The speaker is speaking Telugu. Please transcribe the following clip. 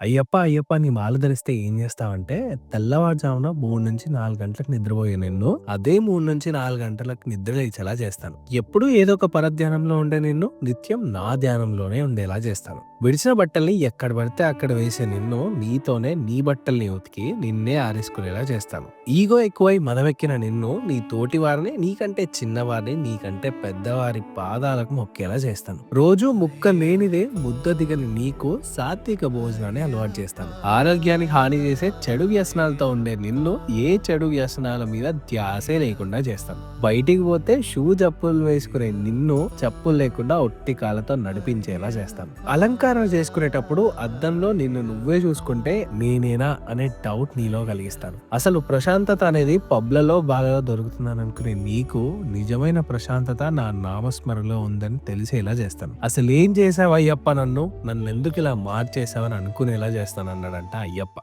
అయ్యప్ప! అయ్యప్ప! నీ మాల ధరిస్తే ఏం చేస్తావంటే, తెల్లవారుజామున 3-4 గంటలకు నిద్రపోయే నిన్ను, అదే 3-4 గంటలకు నిద్ర లేచేలా చేస్తాను. ఎప్పుడూ ఏదో ఒక పరధ్యానంలో ఉండే నిన్ను, నిత్యం నా ధ్యానంలోనే ఉండేలా చేస్తాను. విడిచిన బట్టల్ని ఎక్కడ పడితే అక్కడ వేసే నిన్ను, నీతోనే నీ బట్టల్ని ఉతికి, నిన్నే ఆరేసుకునేలా చేస్తాను. ఈగో ఎక్కువై మదవెక్కిన నిన్ను, నీ తోటి వారిని, నీకంటే చిన్నవారిని, నీకంటే పెద్దవారి పాదాలకు మొక్కేలా చేస్తాను. రోజూ ముక్క లేనిదే ముద్ద దిగని నీకు సాత్విక భోజనాన్ని అలవాటు చేస్తాను. ఆరోగ్యానికి హాని చేసే చెడు వ్యసనాలతో ఉండే నిన్ను, ఏ చెడు వ్యసనాల మీద ధ్యాసే లేకుండా చేస్తాను. బయటికి పోతే షూ చెప్పులు వేసుకునే నిన్ను, చెప్పులు లేకుండా ఒట్టి కాళ్ళతో నడిపించేలా చేస్తాను. అలంకరణ చేసుకునేటప్పుడు అద్దంలో నిన్ను నువ్వే చూసుకుంటే నేనేనా అనే డౌట్ నీలో కలిగిస్తాను. అసలు ప్రశాంతత అనేది పబ్‌లలో, బాగా దొరుకుతుందని అనుకునే నీకు, నిజమైన ప్రశాంతత నా నామస్మరణలో ఉందని తెలిసేలా చేస్తాను. అసలేం చేసావయ్యప్ప నన్ను? నన్ను ఎందుకు ఇలా మార్చేసావని అనుకునే ఎలా చేస్తాను చేస్తానన్నాడంట అయ్యప్ప.